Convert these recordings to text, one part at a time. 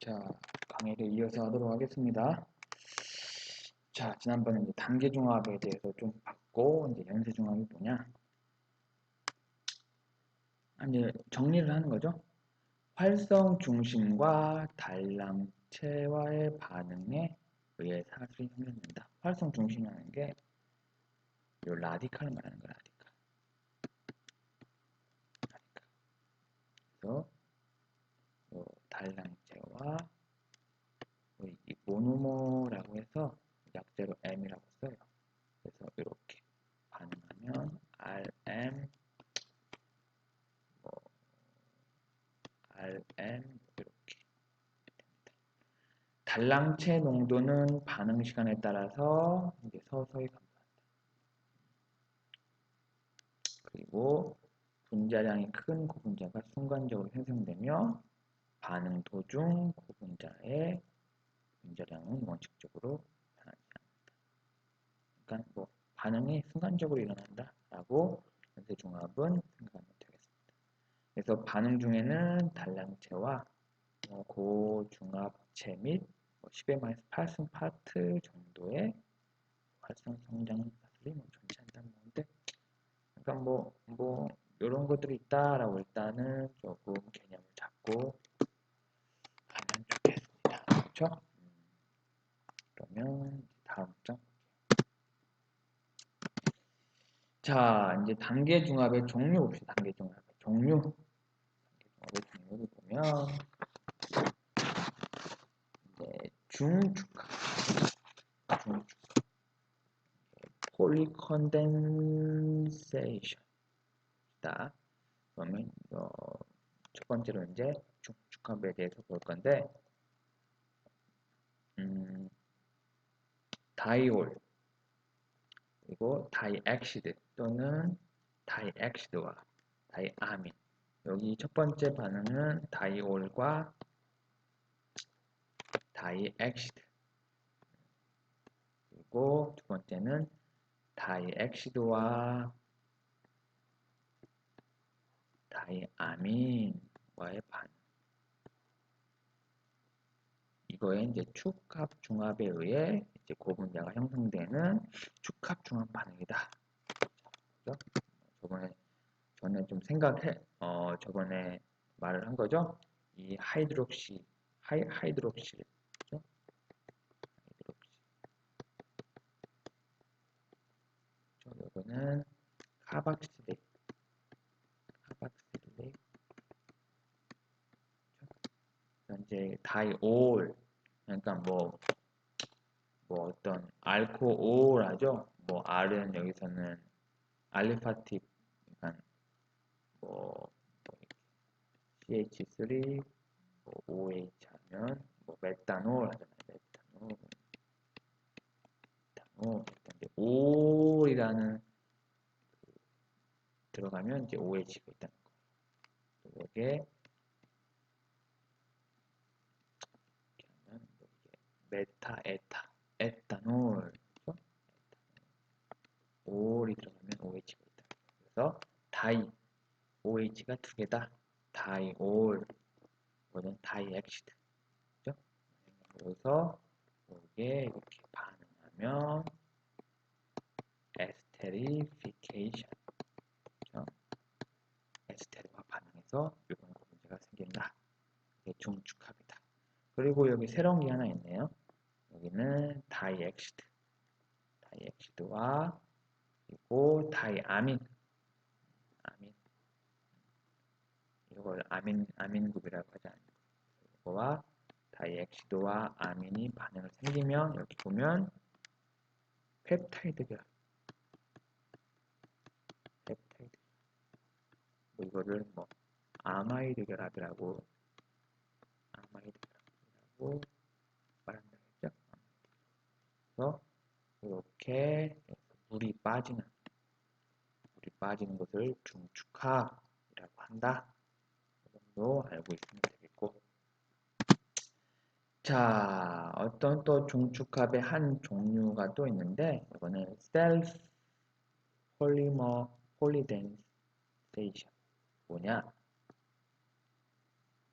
자, 강의를 이어서 하도록 하겠습니다. 자, 지난번에 이제 단계 중합에 대해서 좀 봤고, 이제 연쇄 중합이 뭐냐? 아, 이제 정리를 하는 거죠. 활성 중심과 달랑체와의 반응에 의해 사슬이 생겨낸다. 활성 중심이라는 게, 요 라디칼을 말하는 거야, 라디칼. 라디칼. 그래서, 요 달랑 체와 이 모노머라고 해서 약자로 m이라고 써요. 그래서 이렇게 반응하면 rm 뭐 rm 이렇게 됩니다. 달랑체 농도는 반응 시간에 따라서 이제 서서히 감소한다. 그리고 분자량이 큰 고분자가 순간적으로 생성되며 반응 도중 고분자의 분자량은 원칙적으로 변하지 않는다. 그러니까 뭐 반응이 순간적으로 일어난다라고 연쇄 중합은 생각하면 되겠습니다. 그래서 반응 중에는 단량체와 뭐 고중합체 및 10의 마이너스 8승 파트 정도의 활성 성장 사슬이 뭐 존재한다는 건데, 그러니까 뭐, 뭐, 이런 것들이 있다라고 일단은 조금 개념을 잡고. 그렇죠? 그러면 다음 장 자, 이제 단계 중합의 종류 봅시다. 단계 중합의 종류. 단계 중합의 종류를 보면 이제 중축합, 중축합, 폴리컨덴세이션이다. 그러면 어, 첫 번째로 이제 중축합에 대해서 볼 건데, 음, 다이올. 그리고 다이엑시드 또는 다이엑시드와 다이아민. 여기 첫 번째 반응은 다이올과 다이엑시드. 그리고 두 번째는 다이엑시드와 다이아민과의 반응 이거에 이제 축합 중합에 의해 이제 고분자가 형성되는 축합 중합 반응이다. 그죠? 저번에 전에 좀 생각해 어 저번에 말을 한 거죠. 이 하이드록시 하이 하이드록실 요거는 카박실레이트 카박실레이트 이제 다이올 그러니까 뭐, 뭐 어떤 알코올 하죠. 뭐 R은 여기서는 알리파틱 그러니까 뭐, 뭐 CH3 뭐 OH 하면 뭐 메탄올 하잖아요. 메탄올 메탄올 이제 올이라는 그 들어가면 이제 OH가 있다는 거예요. 이게 메타, 에타, 에탄올, 그렇죠? 올이 들어가면 OH가 있다. 그래서 다이, OH가 두 개다. 다이올, 이거는 다이엑시드. 그죠? 그래서 이게 이렇게 반응하면 에스테리피케이션. 그죠? 에스테르와 반응해서 이런 문제가 생긴다. 이게 중축합이다. 그리고 여기 새로운 게 하나 있네요. 여기는 다이엑시드, 다이엑시드와 그리고 다이아민, 아민. 이걸 아민 아민급이라고 하지 않고 이거와 다이엑시드와 아민이 반응을 생기면 여기 보면 펩타이드 결합, 펩타이드. 뭐 이거를 뭐 아마이드 결합이라고 아마이드 결합이라고 말한다. 그래서 이렇게 물이 빠지는 물이 빠지는 것을 중축합이라고 한다. 이 정도 알고 있으면 되겠고. 자 어떤 또 중축합의 한 종류가 또 있는데 이거는 셀프 폴리머 폴리덴세이션 뭐냐?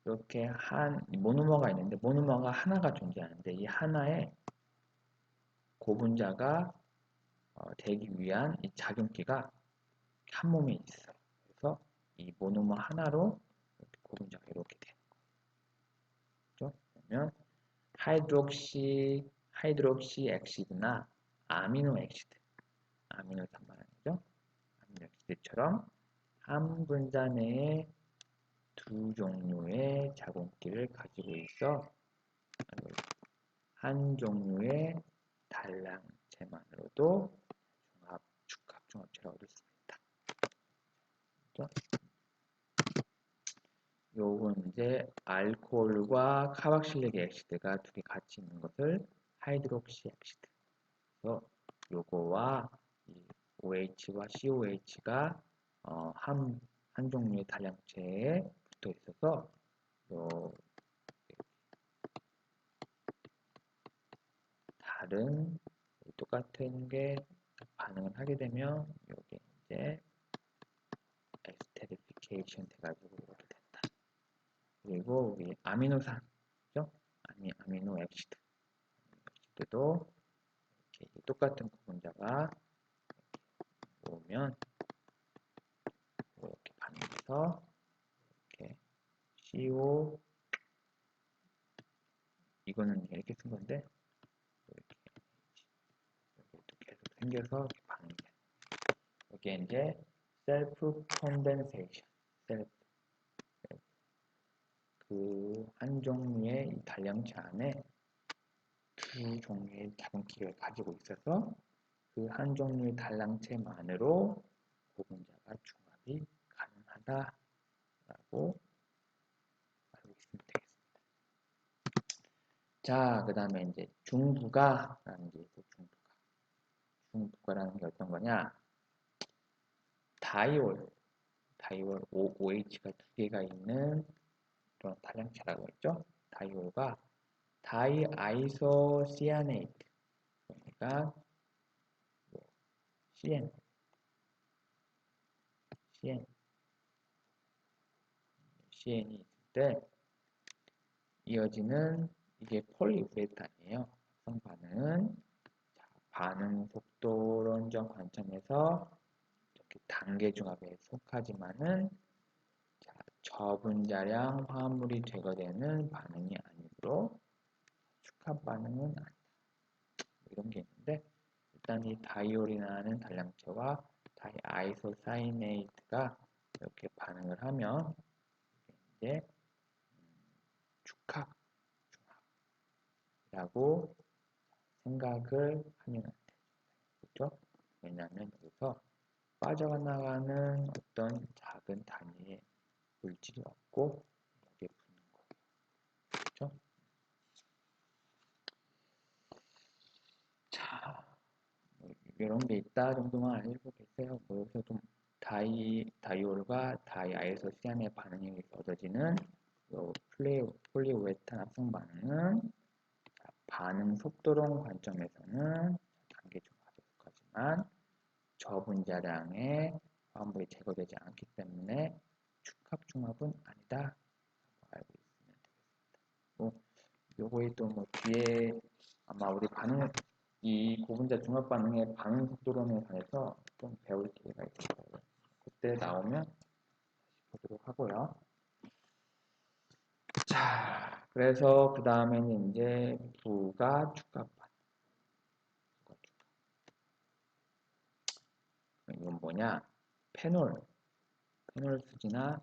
이렇게 한 모노머가 있는데 모노머가 하나가 존재하는데 이 하나에 고분자가 어, 되기 위한 이 작용기가 한 몸에 있어요. 그래서 이 모노머 하나로 고분자가 이렇게 되는 거죠. 그러면 하이드록시 하이드록시 엑시드나 아미노 엑시드 아미노산 말하는 거죠. 아미노 엑시드처럼 한 분자 내에 두 종류의 자공기를 가지고 있어 한 종류의 단량체만으로도 종합, 수 있다. 요건 이제 알코올과 카박실릭 엑시드가 두개 같이 있는 것을 하이드록시 엑시드. 그래서 요거와 OH와 COH가 어, 한, 한 종류의 단량체에 붙어 있어서 요 다른 똑같은 게 반응을 하게 되면 이게 이제 에스테리피케이션 돼가지고 이렇게 된다. 그리고 우리 아미노산죠? 아미 아미노 엑시드 엑시드도 이렇게 똑같은 구분자가 오면 이렇게 반응해서 이렇게 CO 이거는 이렇게 쓴 건데 이렇게 이렇게 계속 생겨서 돼. 이게 이제 셀프 콘덴세이션 셀프 그한 종류의 단량체 안에 두 종류의 자동키를 가지고 있어서 그 한 종류의 단량체만으로 고분자가 중합이 가능하다라고 알고 있으면 되겠습니다. 자, 그 다음에 이제 중부가라는 게 있고 중부가. 중부가라는 게 어떤 거냐? 다이올, 다이올 OH가 두 개가 있는 그런 단량체라고 했죠. 다이올과 다이아이소시아네이트 그러니까 뭐 CN CN CN이 있을 때 이어지는 이게 폴리우레탄이에요. 합성 반응은 반응 속도 론적 관점에서 이렇게 단계 중합에 속하지만은 저분자량 화합물이 제거되는 반응이 아니므로 축합 반응은 아니다. 이런 게 있는데 일단 이 다이올이라는 단량체와 다이아이소사이네이트가 이렇게 반응을 하면 이제 축합 중합이라고 생각을 하면 그렇죠? 왜냐하면 여기서 빠져나가는 어떤 작은 단위의 물질이 없고 여기에 붙는. 그렇죠? 자, 뭐 이런 게 있다 정도만 알고 계세요. 뭐 여기서 좀 다이, 다이올과 다이아이소시안의 반응이 얻어지는 요 플레이, 폴리우레탄 합성 반응은 반응 속도론 관점에서는 속하지만 저분자량의 화합물이 제거되지 않기 때문에 축합 중합은 아니다. 알고 있으면 되겠습니다. 뭐, 요거에 또 뭐 뒤에 아마 우리 반응, 이 고분자 중합 반응의 반응 속도론에 관해서 좀 배울 기회가 있을 거예요. 그때 나오면 다시 보도록 하고요. 자, 그래서 그 다음에는 이제 부가 축합 반응. 이건 뭐냐? 페놀, 페놀 수지나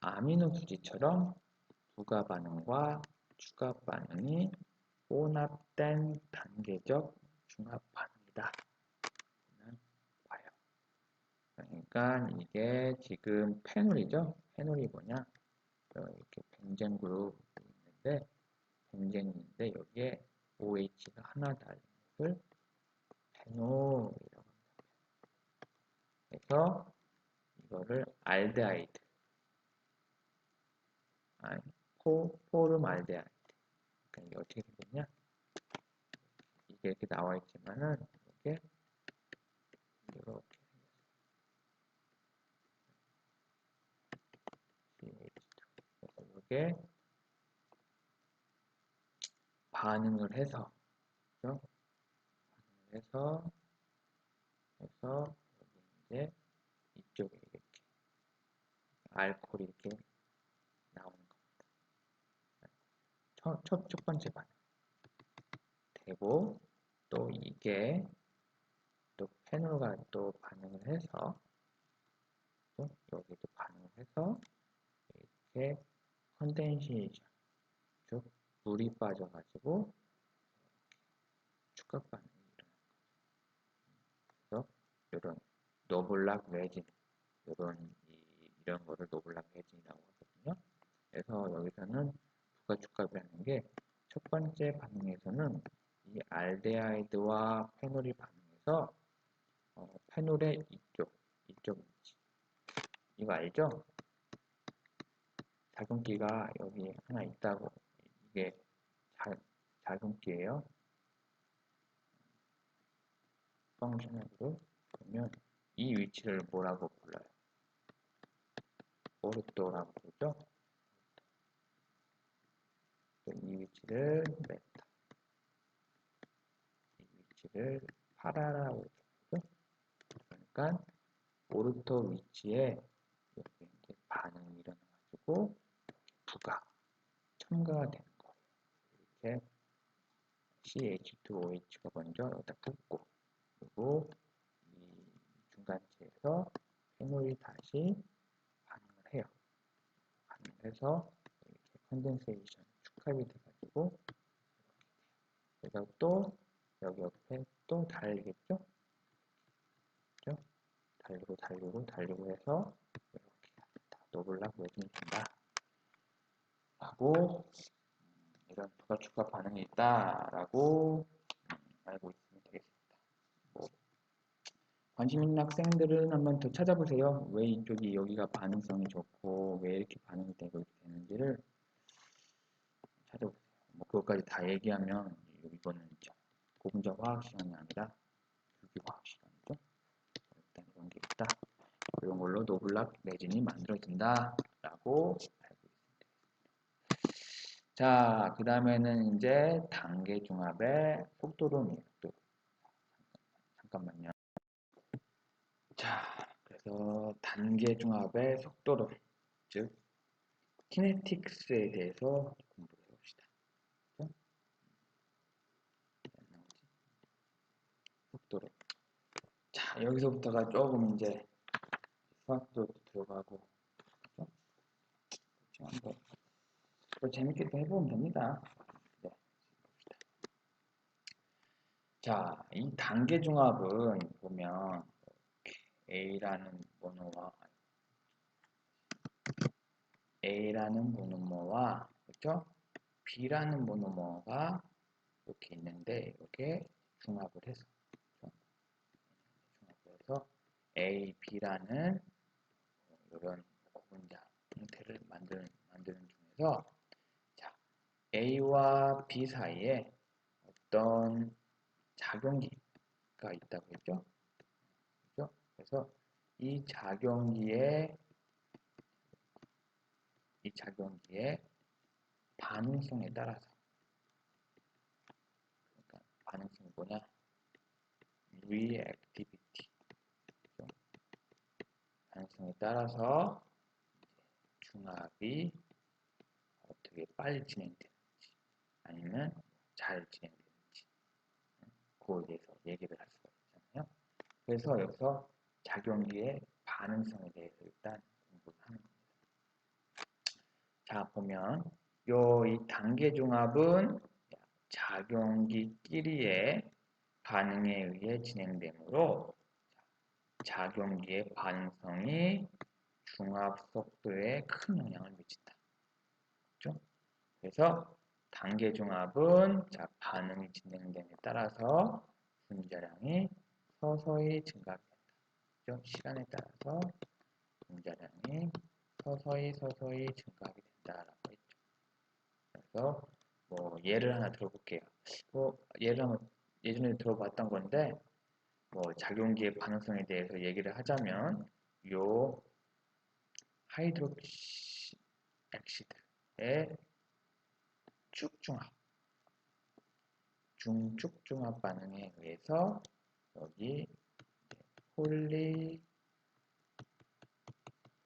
아미노 수지처럼 부가 반응과 추가 반응이 혼합된 단계적 중합 반응이다. 그러니까 이게 지금 페놀이죠. 페놀이 뭐냐? 이렇게 벤젠 그룹이 있는데 벤젠인데 여기에 OH가 하나 달린 것을 합니다. 그래서 이거를 알데하이드 아니, 포, 포름알데하이드 그러니까 이게 어떻게 되겠냐? 이게 이렇게 나와 있지만은 이게 이렇게 이렇게 반응을 해서 그죠? 반응을 해서 해서 이제 이쪽에 이렇게 알코올이 이렇게 나오는 겁니다. 첫, 첫, 첫 번째 반응 되고 또 이게 또 페놀과 또 반응을 해서 또 여기도 반응을 해서 이렇게 컨덴세이션 즉 물이 빠져가지고 축각 반응이 일어나는 거죠. 그래서 이런 노블락 레진 이런 이런 거를 노블락 레진이라고 하거든요. 그래서 여기서는 부가 축각이라는 게 첫 번째 반응에서는 이 알데하이드와 페놀이 반응해서 어, 페놀의 이쪽 이쪽 위치 이거 알죠? 작용기가 여기 하나 있다고 이게 자, 작용기예요. 펑셔널으로 그러면 이 위치를 뭐라고 불러요? 오르토라고 부르죠. 이 위치를 메타, 이 위치를 파라라고 부르죠. 그러니까 오르토 위치에 이렇게 이제 반응이 일어나가지고 부가 첨가가 되는 거예요. 이렇게 CH2OH가 먼저 여기다 붙고 그리고 이 중간체에서 페놀이 다시 반응을 해요. 반응을 해서 이렇게 컨덴세이션 축합이 돼가지고. 그래서 또 여기 옆에 또 달리겠죠? 그죠? 달리고 달리고 달리고 해서 이렇게 다 노블락 외진이 된다. 라고 이런 부가 축합 반응이 있다라고 알고 있으면 되겠습니다. 뭐 관심 있는 학생들은 한번 더 찾아보세요. 왜 이쪽이 여기가 반응성이 좋고 왜 이렇게 반응이 되고 이렇게 되는지를 찾아보세요. 뭐 그것까지 다 얘기하면 이거는 고분자 화학 시간이 아니라 유기 화학 시간이죠. 일단 이런 게 있다. 이런 걸로 노블락 레진이 만들어진다라고 알고 있습니다. 자, 그 다음에는 이제 단계 중합의 속도론이에요. 또 잠깐만요. 자, 그래서 단계 중합의 속도론, 즉 키네틱스에 대해서 공부를 해봅시다. 그죠? 속도론. 자, 여기서부터가 조금 이제 수학도 들어가고, 그죠? 한번 또 재밌게 또 해보면 됩니다. 네, 봅시다. 자, 이 단계 중합은 보면 A라는 모노와 A라는 모노머와 그렇죠? B라는 모노머가 이렇게 있는데 이렇게 중합을 해서? 중합을 해서 A, B라는 이런 구분자 형태를 만드는 만드는 중에서 자 A와 B 사이에 어떤 작용기가 있다고 했죠? 그래서 이 작용기에 이 작용기의 반응성에 따라서 그러니까 반응성이 뭐냐? reactivity? 반응성에 따라서 중합이 어떻게 빨리 진행되는지 아니면 잘 진행되는지 그거에 대해서 얘기를 할 수가 있잖아요. 그래서 여기서 작용기의 반응성에 대해서 일단 공부를 하는 겁니다. 자 보면 요 이 단계 중합은 작용기끼리의 반응에 의해 진행되므로 작용기의 반응성이 중합 속도에 큰 영향을 미친다. 그렇죠? 그래서 단계 중합은 자, 반응이 진행됨에 따라서 분자량이 서서히 증가합니다. 그렇죠? 시간에 따라서 분자량이 서서히 서서히 증가하게 된다라고 했죠. 그래서 뭐 예를 하나 들어볼게요. 뭐 예를 한번 예전에 들어봤던 건데 뭐 작용기의 반응성에 대해서 얘기를 하자면 요 하이드록시 엑시드 단량체의 축중합 중축중합 반응에 의해서 여기 폴리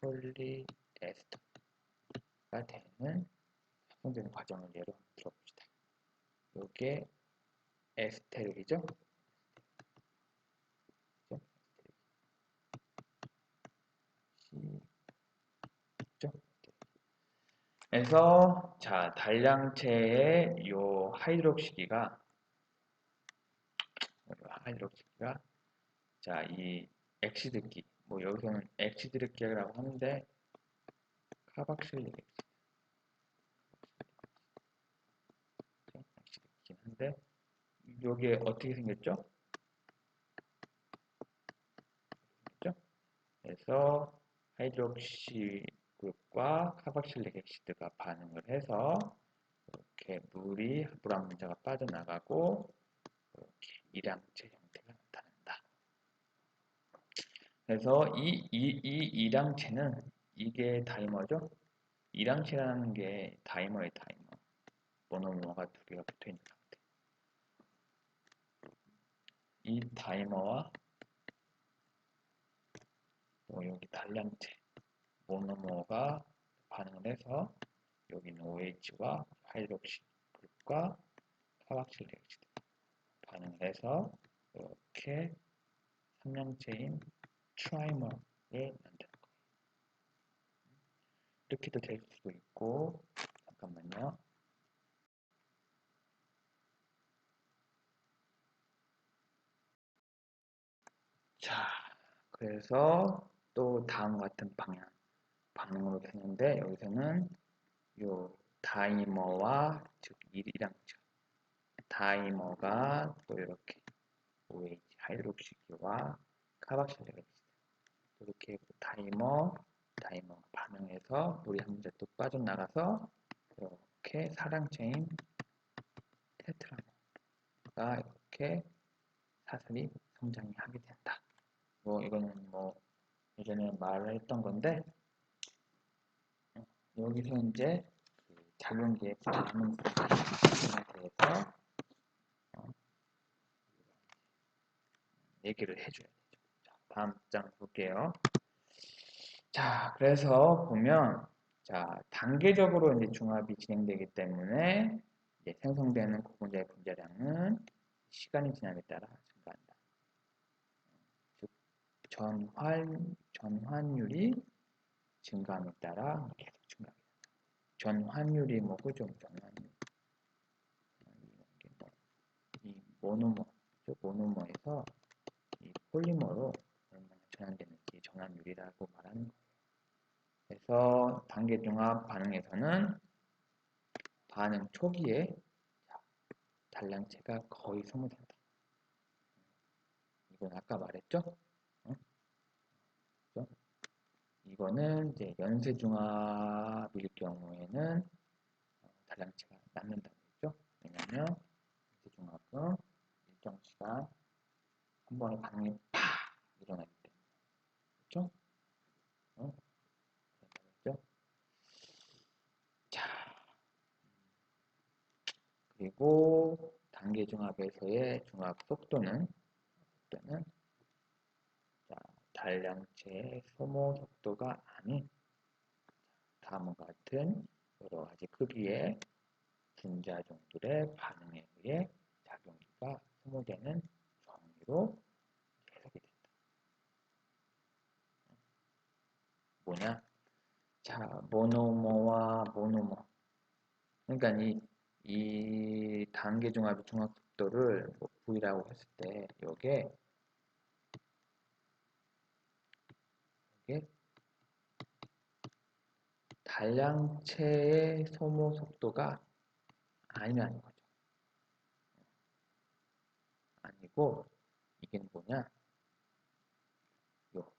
폴리에스터가 되는 형성되는 과정을 예로 들어봅시다. 이게 에스테르이죠? 그래서 자 단량체의 요 하이드록시기가 하이드록시기가 자 이 엑시드기. 뭐 여기서는 엑시드기라고 하는데 카박실릭 엑시드긴 한데 요게 어떻게 생겼죠? 그래서 하이드록시 그룹과 카박실릭 엑시드가 반응을 해서 이렇게 물이 문자가 빠져나가고 이렇게 이량체 형태가 나타난다. 그래서 이, 이, 이 이량체는 이게 다이머죠? 이량체라는 게 다이머의 다이머. 모노모가 두 개가 붙어 있는 상태. 이 다이머와 뭐 여기 단량체 모노모가 반응을 해서 여기는 OH와 하이드록시 그룹과 카박실 엑시드 반응을 해서 이렇게 삼량체인 트라이머를 만드는 거예요. 이렇게도 될 수도 있고 잠깐만요. 자, 그래서 또 다음 같은 방향 반응으로 되는데 여기서는 요 다이머와 즉 1이랑죠. 다이머가 또 이렇게 OH 하이드록시기와 카박실레 엑시드 이렇게 다이머 다이머 반응해서 물이 한 문제 또 빠져나가서 이렇게 사랑 체인 테트라머가 이렇게 사슬이 성장이 하게 된다. 뭐 이거는 뭐 예전에 말을 했던 건데 여기서 이제 그 작용기의 반응 부분에 대해서 어, 얘기를. 자, 다음 장 볼게요. 자, 그래서 보면 자 단계적으로 이제 중합이 진행되기 때문에 이제 생성되는 고분자의 분자량은 시간이 지남에 따라 증가한다. 즉 전환 전환율이 증가함에 따라 계속 증가합니다. 전환율이 뭐고 좀 전환율. 뭐, 이 모노머, 모노머에서 이 폴리머로 얼마나 전환되는지 전환율이라고 말하는 거예요. 그래서 단계 중합 반응에서는 반응 초기에 단량체가 거의 소모된다. 이건 아까 말했죠? 이거는 이제 연쇄 중합일 경우에는 단량체가 남는다고 했죠. 왜냐하면 연쇄 중합은 일정 시간 한 번에 반응이 팍 일어나기 때 그렇죠? 어? 그렇죠? 자 그리고 단계 중합에서의 중합 속도는 속도는 단량체의 소모 속도가 아닌 다음과 같은 여러 가지 크기의 분자종들의 반응에 의해 작용기가 소모되는 정리로 해석이 된다. 뭐냐? 자, 모노모와 모노모. 그러니까 이, 이 단계 중합의 중합 속도를 뭐 V라고 했을 때, 이게 이게 단량체의 소모 속도가 아니라는 거죠. 아니고 이게 뭐냐? 요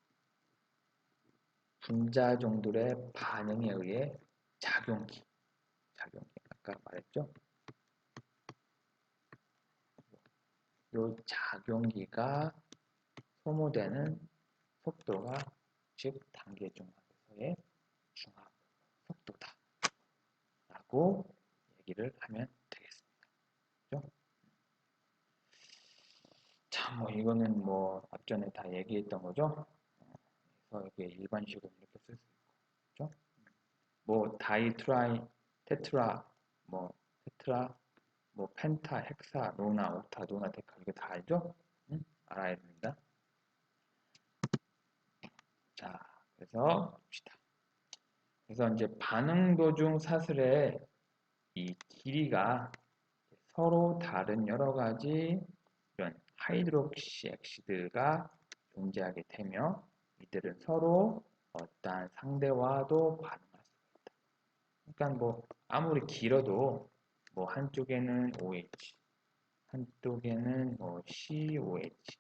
분자종들의 반응에 의해 작용기, 작용기 아까 말했죠? 요 작용기가 소모되는 속도가 즉 단계 중합에서의 중합 속도다. 가지고 얘기를 하면 되겠습니다. 그죠? 자, 뭐 이거는 뭐 앞전에 다 얘기했던 거죠. 그래서 이게 일반식으로 이렇게 쓸 수 있고, 그죠? 뭐 다이, 트라이, 테트라, 뭐 테트라, 뭐 펜타, 헥사, 로나, 옥타, 노나, 데카 이거 다 알죠? 응? 알아야 됩니다. 자, 그래서 봅시다. 그래서 이제 반응 도중 사슬의 이 길이가 서로 다른 여러 가지 이런 하이드록시 엑시드가 존재하게 되며 이들은 서로 어떠한 상대와도 반응할 수가 있다. 그러니까 뭐 아무리 길어도 뭐 한쪽에는 OH, 한쪽에는 뭐 COH,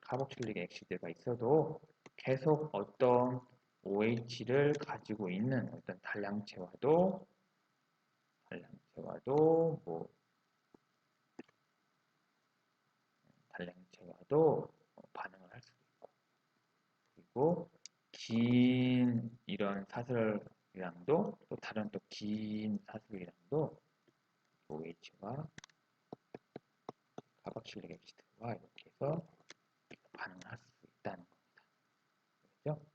카복실릭 엑시드가 있어도 계속 어떤 OH를 가지고 있는 어떤 단량체와도 단량체와도 뭐 단량체와도 그리고 긴 이런 사슬이랑도 또 다른 또 긴 사슬이랑도 OH와 카박실릭 엑시드와 이렇게 해서 반응을 할수 있다는 겁니다. 그렇죠?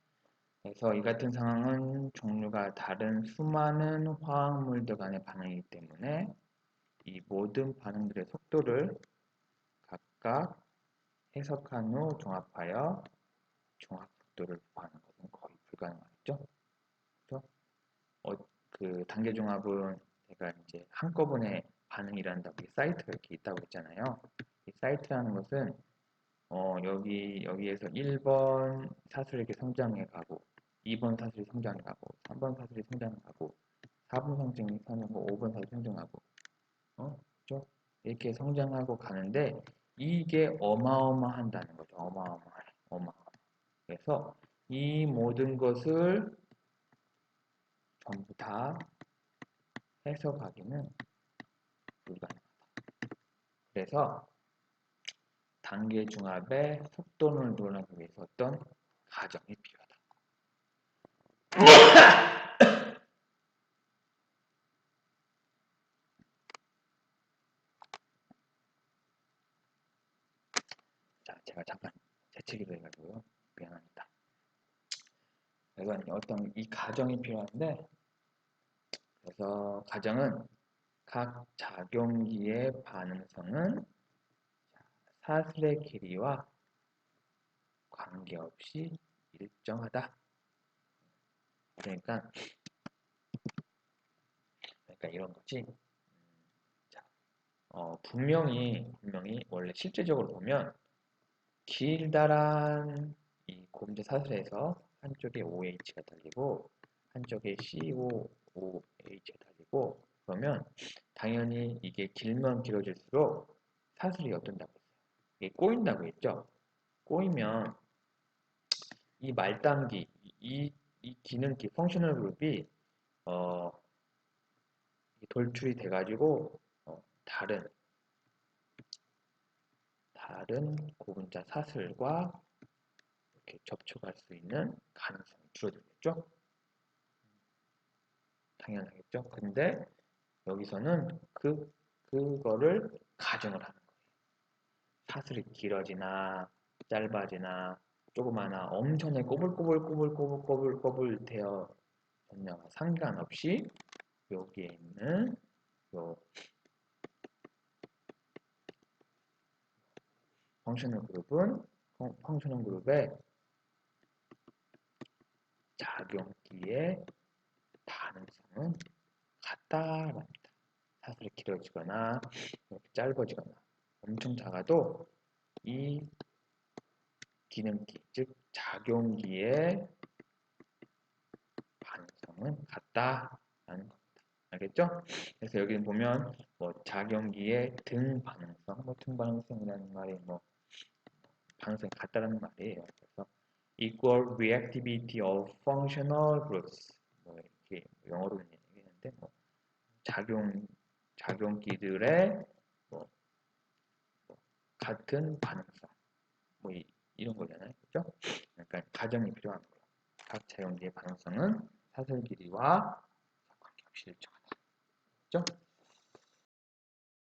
그래서 이 같은 상황은 종류가 다른 수많은 화학물들 간의 반응이기 때문에 이 모든 반응들의 속도를 각각 해석한 후 종합하여 종합 속도를 구하는 것은 거의 불가능하겠죠. 그렇죠? 어, 그 단계 종합은 제가 이제 한꺼번에 반응이란다고 사이트가 이렇게 있다고 했잖아요. 이 사이트라는 것은 어, 여기 여기에서 1번 사슬이 이렇게 성장해 가고 2번 사슬이 성장해 가고 3번 사슬이 성장해 가고 4번 성장이 성장하고 5번 사슬이 성장하고 어, 그렇죠? 이렇게 성장하고 가는데 이게 어마어마한다는 거죠. 어마어마해. 어마어마. 그래서 이 모든 것을 전부 다 해석하기는 불가능하다. 그래서 단계 중합의 속도를 논하기 위해서 어떤 가정이 필요하다. 자, 제가 잠깐 재채기를 해가지고요. 미안합니다. 그래서 어떤 이 가정이 필요한데, 그래서 가정은 각 작용기의 반응성은 사슬의 길이와 관계없이 일정하다. 그러니까 그러니까 이런 거지. 자, 어, 분명히 분명히 원래 실제적으로 보면 길다란 이 곰제 사슬에서 한쪽에 OH가 달리고 한쪽에 COOH가 달리고 그러면 당연히 이게 길면 길어질수록 사슬이 어떤다고 했어요. 이게 꼬인다고 했죠. 꼬이면 이 말단기, 이, 이 기능기, 펑셔널 그룹이 어, 돌출이 돼가지고 어, 다른 다른 고분자 사슬과 이렇게 접촉할 수 있는 가능성이 줄어들겠죠. 당연하겠죠. 근데 여기서는 그 그거를 가정을 하는 거예요. 사슬이 길어지나 짧아지나 조그마나 엄청나게 꼬불꼬불꼬불꼬불꼬불꼬불 되어 전혀가 상관없이 여기에 있는 요 펑셔널 그룹은 펑셔널 그룹의 작용기의 반응성은 같다랍니다. 사슬이 길어지거나 짧아지거나 엄청 작아도 이 기능기, 즉 작용기의 반응성은 같다라는 겁니다. 알겠죠? 그래서 여기 보면 뭐 작용기의 등 반응성, 뭐 등 반응성이라는 말이 뭐 반응성이 같다라는 말이에요. Equal reactivity of functional groups 뭐 이렇게 영어로 얘기했는데 뭐 작용 작용기들의 뭐, 뭐 같은 반응성 뭐 이, 이런 거잖아요. 그죠? 그러니까 가정이 필요한 거예요. 각 작용기의 반응성은 사슬 길이와 관계없이 일정하다. 있죠?